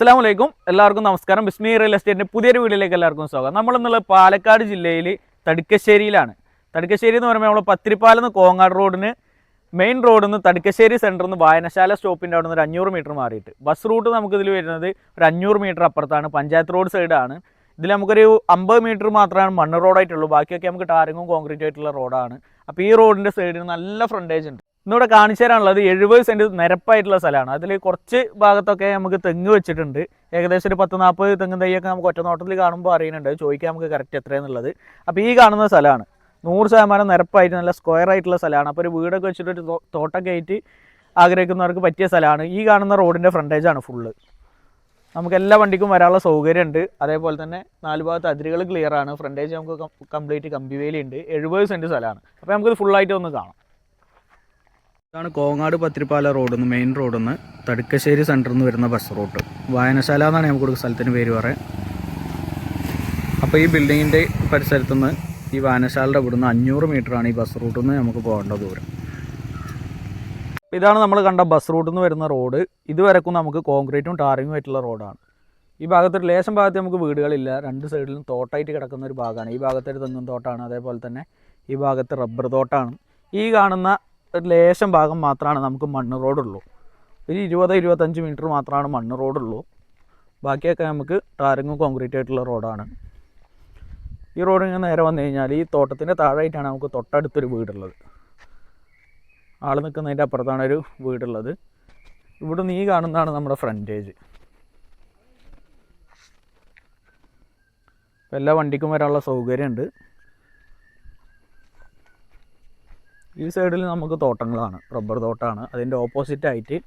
അസ്സാം വലൈക്കും എല്ലാവർക്കും നമസ്കാരം. ബിസ്മി റിയൽ എസ്റ്റേറ്റിന്റെ പുതിയൊരു വീഡിയോയിലേക്ക് എല്ലാവർക്കും സ്വാഗതം. നമ്മളിന്നുള്ള പാലക്കാട് ജില്ലയിൽ തടിക്കശ്ശേരിയിലാണ്. തടിക്കശ്ശേരി എന്ന് പറയുമ്പോൾ നമ്മൾ പത്തിരിപ്പാലെന്ന് കോങ്ങാട് റോഡിന് മെയിൻ റോഡിൽ നിന്ന് തടിക്കശ്ശേരി സെന്ററിൽ നിന്ന് വായനശാല സ്റ്റോപ്പിന്റെ അവിടെ നിന്ന് ഒരു അഞ്ഞൂറ് മീറ്റർ മാറിയിട്ട്. ബസ് റൂട്ട് നമുക്കിതിൽ വരുന്നത് ഒരു അഞ്ഞൂറ് മീറ്റർ അപ്പുറത്താണ്. പഞ്ചായത്ത് റോഡ് സൈഡാണ്. ഇതിൽ നമുക്കൊരു അമ്പത് മീറ്റർ മാത്രമാണ് മണ്ണ് റോഡായിട്ടുള്ളൂ. ബാക്കിയൊക്കെ നമുക്ക് ടാറിങ്ങും കോൺക്രീറ്റ് ആയിട്ടുള്ള റോഡാണ്. അപ്പോൾ ഈ റോഡിന്റെ സൈഡിൽ നല്ല ഫ്രണ്ടേജ് ഉണ്ട്. ഇന്നിവിടെ കാണിച്ചു തരാനുള്ളത് എഴുപത് സെന്റ് നിരപ്പായിട്ടുള്ള സ്ഥലമാണ്. അതിൽ കുറച്ച് ഭാഗത്തൊക്കെ നമുക്ക് തെങ്ങ് വെച്ചിട്ടുണ്ട്. ഏകദേശം ഒരു പത്ത് നാൽപ്പത് തെങ്ങ് തൈയൊക്കെ നമുക്ക് ഒറ്റ നോട്ടത്തിൽ കാണുമ്പോൾ അറിയുന്നുണ്ട്. ചോദിക്കാൻ നമുക്ക് കറക്റ്റ് എത്രയെന്നുള്ളത് അപ്പോൾ ഈ കാണുന്ന സ്ഥലമാണ്. നൂറ് ശതമാനം നിരപ്പായിട്ട് നല്ല സ്ക്വയർ ആയിട്ടുള്ള സ്ഥലമാണ്. അപ്പോൾ ഒരു വീടൊക്കെ വെച്ചിട്ട് ഒരു തോ- തോട്ടമൊക്കെ ആയിട്ട് ആഗ്രഹിക്കുന്നവർക്ക് പറ്റിയ സ്ഥലമാണ്. ഈ കാണുന്ന റോഡിന്റെ ഫ്രണ്ടേജാണ് ഫുള്ള് നമുക്ക് എല്ലാ വണ്ടിക്കും വരാനുള്ള സൗകര്യമുണ്ട്. അതേപോലെ തന്നെ നാല് ഭാഗത്ത് അതിരുകൾ ക്ലിയറാണ് ഫ്രണ്ടേജ് നമുക്ക് കംപ്ലീറ്റ് കമ്പിവേലി ഉണ്ട്. എഴുപത് സെന്റ് സ്ഥലമാണ്. അപ്പോൾ നമുക്കിത് ഫുള്ളായിട്ട് ഒന്ന് കാണാം. ഇതാണ് കോങ്ങാട് പത്തിരിപ്പാല റോഡിൽ നിന്ന് മെയിൻ റോഡിൽ നിന്ന് തടുക്കശ്ശേരി സെന്ററിൽ നിന്ന് വരുന്ന ബസ് റൂട്ട് വായനശാല എന്നാണ് നമുക്ക് കൊടുക്കുന്ന സ്ഥലത്തിന് പേര് പറയാം അപ്പോൾ ഈ ബിൽഡിങ്ങിന്റെ പരിസരത്തു നിന്ന് ഈ വായനശാലയുടെ ഇവിടുന്ന് അഞ്ഞൂറ് മീറ്ററാണ് ഈ ബസ് റൂട്ടിൽ നിന്ന് നമുക്ക് പോകേണ്ട ദൂരം. ഇതാണ് നമ്മൾ കണ്ട ബസ് റൂട്ടിൽ നിന്ന് വരുന്ന റോഡ് ഇതുവരെക്കും നമുക്ക് കോൺക്രീറ്റും ടാറിങ്ങും ആയിട്ടുള്ള റോഡാണ് ഈ ഭാഗത്ത് ഒരു ലേശം ഭാഗത്ത് നമുക്ക് വീടുകളില്ല. രണ്ട് സൈഡിലും തോട്ടായിട്ട് കിടക്കുന്ന ഒരു ഭാഗമാണ്. ഈ ഭാഗത്തൊരു തെങ്ങും തോട്ടാണ്. അതേപോലെ തന്നെ ഈ ഭാഗത്ത് റബ്ബർ തോട്ടാണ്. ഈ കാണുന്ന ഒരു ലേശം ഭാഗം മാത്രമാണ് നമുക്ക് മണ്ണ് റോഡുള്ളൂ. ഒരു ഇരുപത് ഇരുപത്തഞ്ച് മീറ്റർ മാത്രമാണ് മണ്ണ് റോഡുള്ളൂ. ബാക്കിയൊക്കെ നമുക്ക് ടാരങ്ങും കോൺക്രീറ്റ് ആയിട്ടുള്ള റോഡാണ്. ഈ റോഡ് ഇങ്ങനെ നേരെ വന്നു കഴിഞ്ഞാൽ ഈ തോട്ടത്തിന്റെ താഴെയായിട്ടാണ് നമുക്ക് തൊട്ടടുത്തൊരു വീടുള്ളത്. ആൾ നിൽക്കുന്നതിന്റെ അപ്പുറത്താണ് ഒരു വീടുള്ളത്. ഇവിടെ നീ കാണുന്നതാണ് നമ്മുടെ ഫ്രണ്ടേജ് എല്ലാ വണ്ടിക്കും വരാനുള്ള സൗകര്യമുണ്ട്. ഈ സൈഡിൽ നമുക്ക് തോട്ടങ്ങളാണ്. റബ്ബർ തോട്ടമാണ് അതിന്റെ ഓപ്പോസിറ്റായിട്ട്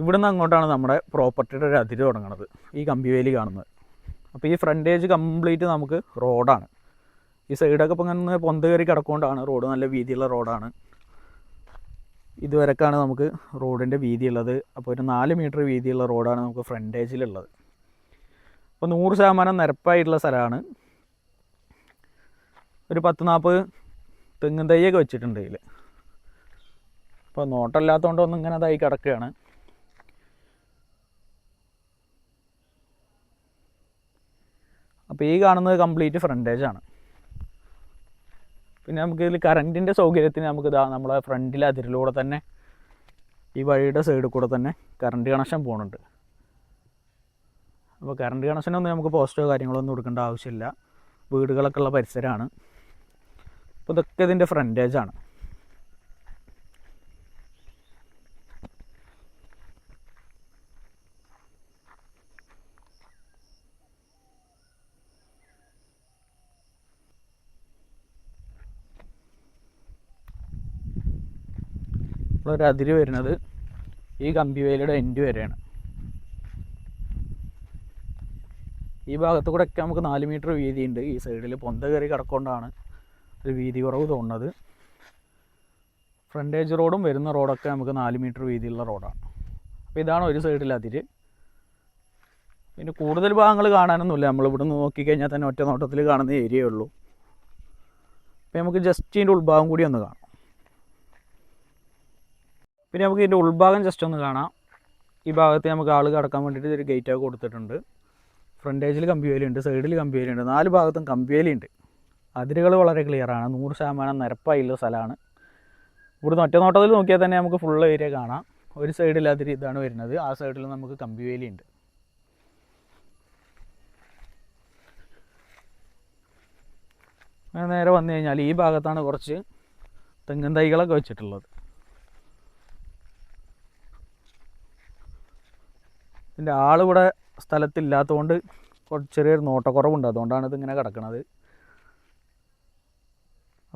ഇവിടുന്ന് അങ്ങോട്ടാണ് നമ്മുടെ പ്രോപ്പർട്ടിയുടെ ഒരു അതിര് തുടങ്ങുന്നത് ഈ കമ്പിവേലി കാണുന്നത്. അപ്പോൾ ഈ ഫ്രണ്ടേജ് കംപ്ലീറ്റ് നമുക്ക് റോഡാണ് ഈ സൈഡൊക്കെ ഇപ്പം ഇങ്ങനെ പൊന്ത് കയറി കിടക്കൊണ്ടാണ് റോഡ് നല്ല വീതിയുള്ള റോഡാണ് ഇതുവരെക്കാണ് നമുക്ക് റോഡിന്റെ വീതിയുള്ളത്. അപ്പോൾ ഒരു നാല് മീറ്റർ വീതിയുള്ള റോഡാണ് നമുക്ക് ഫ്രണ്ടേജിലുള്ളത് അപ്പോൾ നൂറ് ശതമാനം നിരപ്പായിട്ടുള്ള സ്ഥലമാണ്. ഒരു പത്ത് നാൽപ്പത് തെങ്ങും തൈയൊക്കെ വെച്ചിട്ടുണ്ട് ഇതിൽ അപ്പോൾ നോട്ടമില്ലാത്തതുകൊണ്ട് ഒന്നും ഇങ്ങനെ അതായി കിടക്കുകയാണ്. അപ്പോൾ ഈ കാണുന്നത് കംപ്ലീറ്റ് ഫ്രണ്ടേജാണ് പിന്നെ നമുക്ക് ഇതിൽ കറണ്ടിന്റെ സൗകര്യത്തിന് നമുക്ക് ഇതാ നമ്മളെ ഫ്രണ്ടിലെ അതിരിലൂടെ തന്നെ ഈ വഴിയുടെ സൈഡിൽ കൂടെ തന്നെ കറണ്ട് കണക്ഷൻ പോകുന്നുണ്ട് അപ്പോൾ കറണ്ട് കണക്ഷനൊന്നും നമുക്ക് പോസ്റ്റോ കാര്യങ്ങളോ ഒന്നും കൊടുക്കേണ്ട ആവശ്യമില്ല. വീടുകളൊക്കെ ഉള്ള പരിസരമാണ്. അപ്പോൾ ഇതൊക്കെ ഇതിന്റെ ഫ്രണ്ടേജാണ് ഒരു അതിര് വരുന്നത് ഈ കമ്പിവേലിയുടെ എൻഡ് വരെയാണ്. ഈ ഭാഗത്ത് ഒക്കെ നമുക്ക് നാല് മീറ്റർ വീതിയുണ്ട്. ഈ സൈഡിൽ പൊന്ത കയറി കിടക്കൊണ്ടാണ് ഒരു വീതി കുറവ് തോന്നുന്നത്. ഫ്രണ്ടേജ് റോഡും വരുന്ന റോഡൊക്കെ നമുക്ക് നാല് മീറ്റർ വീതിയുള്ള റോഡാണ് അപ്പോൾ ഇതാണ് ഒരു സൈഡിൽ അതിര്. പിന്നെ കൂടുതൽ ഭാഗങ്ങൾ കാണാനൊന്നുമില്ല. നമ്മൾ ഇവിടുന്ന് നോക്കിക്കഴിഞ്ഞാൽ തന്നെ ഒറ്റ നോട്ടത്തിൽ കാണുന്ന ഏരിയ ഉള്ളൂ. അപ്പോൾ നമുക്ക് ജസ്റ്റ് ഇതിന്റെ ഉൾഭാഗം കൂടി ഒന്ന് കാണാം. പിന്നെ നമുക്ക് ഇതിന്റെ ഉൾഭാഗം ജസ്റ്റ് ഒന്ന് കാണാം. ഈ ഭാഗത്ത് നമുക്ക് ആൾ കടക്കാൻ വേണ്ടിയിട്ട് ഒരു ഗേറ്റൊക്കെ കൊടുത്തിട്ടുണ്ട്. ഫ്രണ്ടേജിൽ കമ്പിവേലിയുണ്ട് സൈഡിൽ കമ്പിവേലിയുണ്ട് നാല് ഭാഗത്തും കമ്പിവേലിയുണ്ട് അതിരുകൾ വളരെ ക്ലിയറാണ് നൂറ് ശതമാനം നിരപ്പായുള്ള സ്ഥലമാണ്. ഇവിടുന്ന് ഒറ്റ നോട്ടത്തിൽ നോക്കിയാൽ തന്നെ നമുക്ക് ഫുൾ ഏരിയ കാണാം. ഒരു സൈഡിൽ അതിരി ഇതാണ് വരുന്നത്. ആ സൈഡിൽ നമുക്ക് കമ്പിവേലിയുണ്ട് അങ്ങനെ നേരെ വന്നു കഴിഞ്ഞാൽ ഈ ഭാഗത്താണ് കുറച്ച് തെങ്ങും തൈകളൊക്കെ വെച്ചിട്ടുള്ളത്. ഇതിന്റെ ആളിവിടെ സ്ഥലത്തില്ലാത്തതുകൊണ്ട് ചെറിയൊരു നോട്ടക്കുറവുണ്ട്. അതുകൊണ്ടാണ് ഇതിങ്ങനെ കിടക്കുന്നത്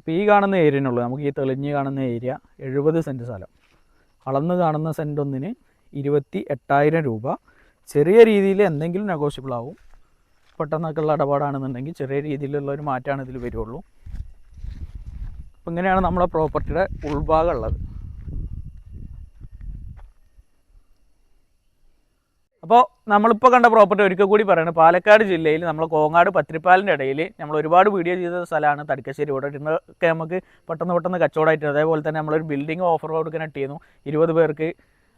അപ്പോൾ ഈ കാണുന്ന ഏരിയനുള്ളൂ. നമുക്ക് ഈ തെളിഞ്ഞ് കാണുന്ന ഏരിയ എഴുപത് സെന്റ് സ്ഥലം. അളന്ന് കാണുന്ന സെന്റ് ഒന്നിന് ഇരുപത്തി എട്ടായിരം രൂപ. ചെറിയ രീതിയിൽ എന്തെങ്കിലും നെഗോഷ്യബിൾ ആവും. പെട്ടെന്നൊക്കെ ഉള്ള ഇടപാടാണെന്നുണ്ടെങ്കിൽ ചെറിയ രീതിയിലുള്ള ഒരു മാറ്റമാണ് ഇതിൽ വരുള്ളൂ. അപ്പോൾ ഇങ്ങനെയാണ് നമ്മളെ പ്രോപ്പർട്ടിയുടെ ഉൾഭാഗം ഉള്ളത്. അപ്പോൾ നമ്മളിപ്പോൾ കണ്ട പ്രോപ്പർട്ടി ഒരിക്കൽ കൂടി പറയുന്നത് പാലക്കാട് ജില്ലയിൽ നമ്മൾ കോങ്ങാട് പത്തിരിപ്പാലിന്റെ ഇടയിൽ നമ്മൾ ഒരുപാട് വീഡിയോ ചെയ്ത സ്ഥലമാണ് തടിക്കശ്ശേരി. ഇവിടെ ഇന്നൊക്കെ നമുക്ക് പെട്ടെന്ന് പെട്ടെന്ന് കച്ചവടമായിട്ട് അതേപോലെ തന്നെ നമ്മളൊരു ബിൽഡിംഗ് ഓഫർ റോഡ് കണക്ട് ചെയ്യുന്നു ഇരുപത് പേർക്ക്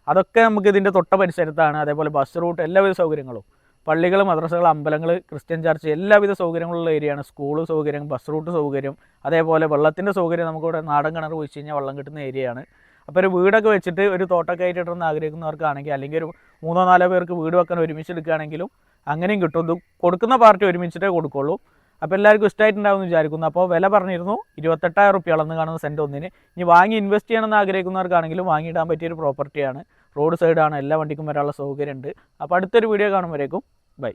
അതൊക്കെ നമുക്ക് ഇതിന്റെ തൊട്ട പരിസരത്താണ് അതേപോലെ ബസ് റൂട്ട് എല്ലാവിധ സൗകര്യങ്ങളും. പള്ളികൾ മദ്രസകൾ അമ്പലങ്ങൾ ക്രിസ്ത്യൻ ചർച്ച് എല്ലാവിധ സൗകര്യങ്ങളുള്ള ഏരിയയാണ് സ്കൂൾ സൗകര്യം ബസ് റൂട്ട് സൗകര്യം അതേപോലെ വെള്ളത്തിന്റെ സൗകര്യം നമുക്കിവിടെ നാടൻ കിണർ ഒഴിച്ച് കഴിഞ്ഞാൽ വെള്ളം കിട്ടുന്ന ഏരിയയാണ് അപ്പോൾ ഒരു വീടൊക്കെ വെച്ചിട്ട് ഒരു തോട്ടൊക്കെ ആയിട്ട് ഇടണമെന്ന് ആഗ്രഹിക്കുന്നവർക്കാണെങ്കിൽ അല്ലെങ്കിൽ ഒരു മൂന്നോ നാലോ പേർക്ക് വീട് വെക്കാൻ ഒരുമിച്ച് എടുക്കുകയാണെങ്കിലും അങ്ങനെയും കിട്ടും. ഇത് കൊടുക്കുന്ന പാർട്ടി ഒരുമിച്ചിട്ടേ കൊടുക്കുള്ളൂ. അപ്പോൾ എല്ലാവർക്കും ഇഷ്ടമായിട്ടുണ്ടാവും എന്ന് വിചാരിക്കുന്നു. അപ്പോൾ വില പറഞ്ഞിരുന്നു ഇരുപത്തെട്ടായിരം റുപ്യ അളന്ന് കാണുന്ന സെന്റ് ഒന്നിന്. ഇനി വാങ്ങി ഇൻവെസ്റ്റ് ചെയ്യണമെന്ന് ആഗ്രഹിക്കുന്നവർക്കാണെങ്കിലും വാങ്ങിയിടാൻ പറ്റിയൊരു പ്രോപ്പർട്ടിയാണ് റോഡ് സൈഡാണ് എല്ലാ വണ്ടിക്കും വരാനുള്ള സൗകര്യമുണ്ട്. അപ്പോൾ അടുത്തൊരു വീഡിയോ കാണുമ്പോഴേക്കും ബൈ